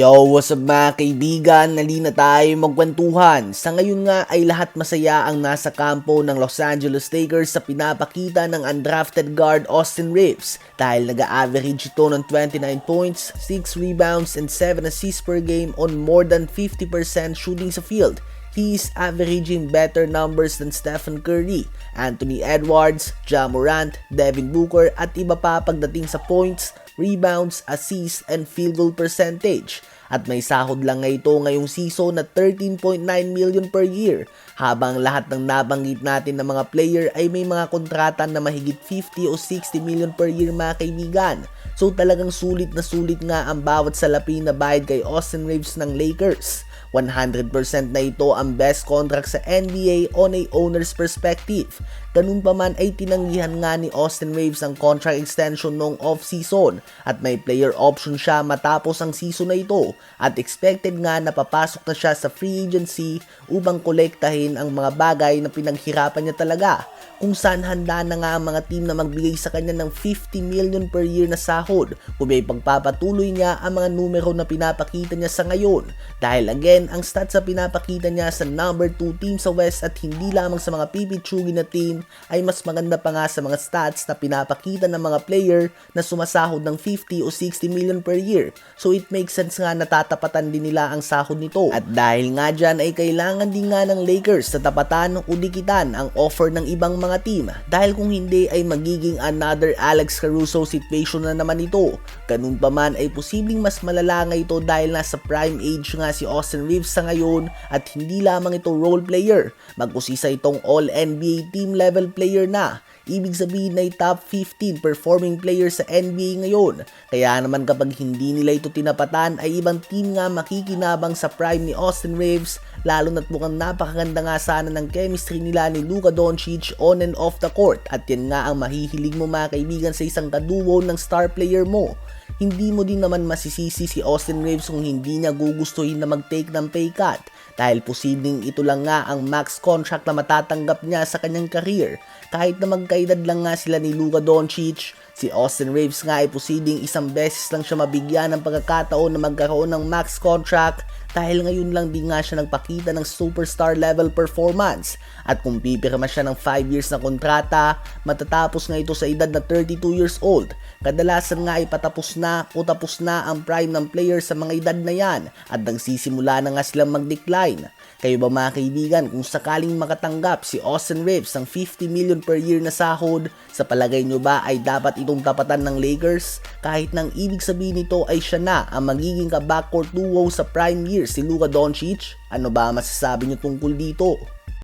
Yo, what's up mga kaibigan? Nali na tayo magkwentuhan. Sa ngayon nga ay lahat masaya ang nasa kampo ng Los Angeles Lakers sa pinapakita ng undrafted guard Austin Reeves dahil nag-average ito ng 29 points, 6 rebounds, and 7 assists per game on more than 50% shooting sa field. He is averaging better numbers than Stephen Curry, Anthony Edwards, Ja Morant, Devin Booker at iba pa pagdating sa points, rebounds, assists, and field goal percentage. At may sahod lang nga ito ngayong season na 13.9 million per year, habang lahat ng nabanggit natin ng mga player ay may mga kontrata na mahigit 50 o 60 million per year mga kaibigan. So talagang sulit na sulit nga ang bawat salapi na bayad kay Austin Reeves ng Lakers. 100% na ito ang best contract sa NBA on a owner's perspective. Ganun pa man ay tinanggihan nga ni Austin Reeves ang contract extension noong off-season at may player option siya matapos ang season na ito. At expected nga na papasok na siya sa free agency upang kolektahin ang mga bagay na pinaghirapan niya talaga. Kung saan handa na nga ang mga team na magbigay sa kanya ng 50 million per year na sahod. Kung may pagpapatuloy niya ang mga numero na pinapakita niya sa ngayon. Dahil again, ang stats na pinapakita niya sa number 2 team sa West at hindi lamang sa mga pipitsugi na team ay mas maganda pa nga sa mga stats na pinapakita ng mga player na sumasahod ng 50 o 60 million per year. So it makes sense nga na tatapatan din nila ang sahod nito. At dahil nga dyan ay kailangan din nga ng Lakers sa tapatan o dikitan ang offer ng ibang mga team. Dahil kung hindi ay magiging another Alex Caruso situation na naman ito. Ganun pa man ay posibleng mas malala nga ito dahil nasa prime age nga si Austin Reeves sa ngayon at hindi lamang ito role player. Magkusisa itong all-NBA team level player na. Ibig sabihin na top 15 performing player sa NBA ngayon. Kaya naman kapag hindi nila ito tinapatan ay ibang team nga makikinabang sa prime ni Austin Reeves. Lalo na't mukhang napakaganda nga sana ng chemistry nila ni Luka Doncic on and off the court. At yan nga ang mahihilig mo mga kaibigan sa isang kaduo ng star player mo. Hindi mo din naman masisisi si Austin Reeves kung hindi niya gugustuhin na mag-take ng pay cut dahil posibleng ito lang nga ang max contract na matatanggap niya sa kanyang career. Kahit na magkaedad lang nga sila ni Luka Doncic, si Austin Reeves nga ay posibleng isang beses lang siya mabigyan ng pagkakataon na magkaroon ng max contract dahil ngayon lang din nga siya nagpakita ng superstar level performance at kung pipirma siya ng 5 years na kontrata, matatapos nga ito sa edad na 32 years old. Kadalasan nga ay patapos na o tapos na ang prime ng player sa mga edad na yan at nagsisimula na nga silang mag-decline. Kayo ba mga kaibigan kung sakaling makatanggap si Austin Reeves ng 50 million per year na sahod, sa palagay nyo ba ay dapat itong tapatan ng Lakers? Kahit nang ibig sabihin nito ay siya na ang magiging ka-backcourt duo sa prime year si Luka Doncic? Ano ba masasabi nyo tungkol dito?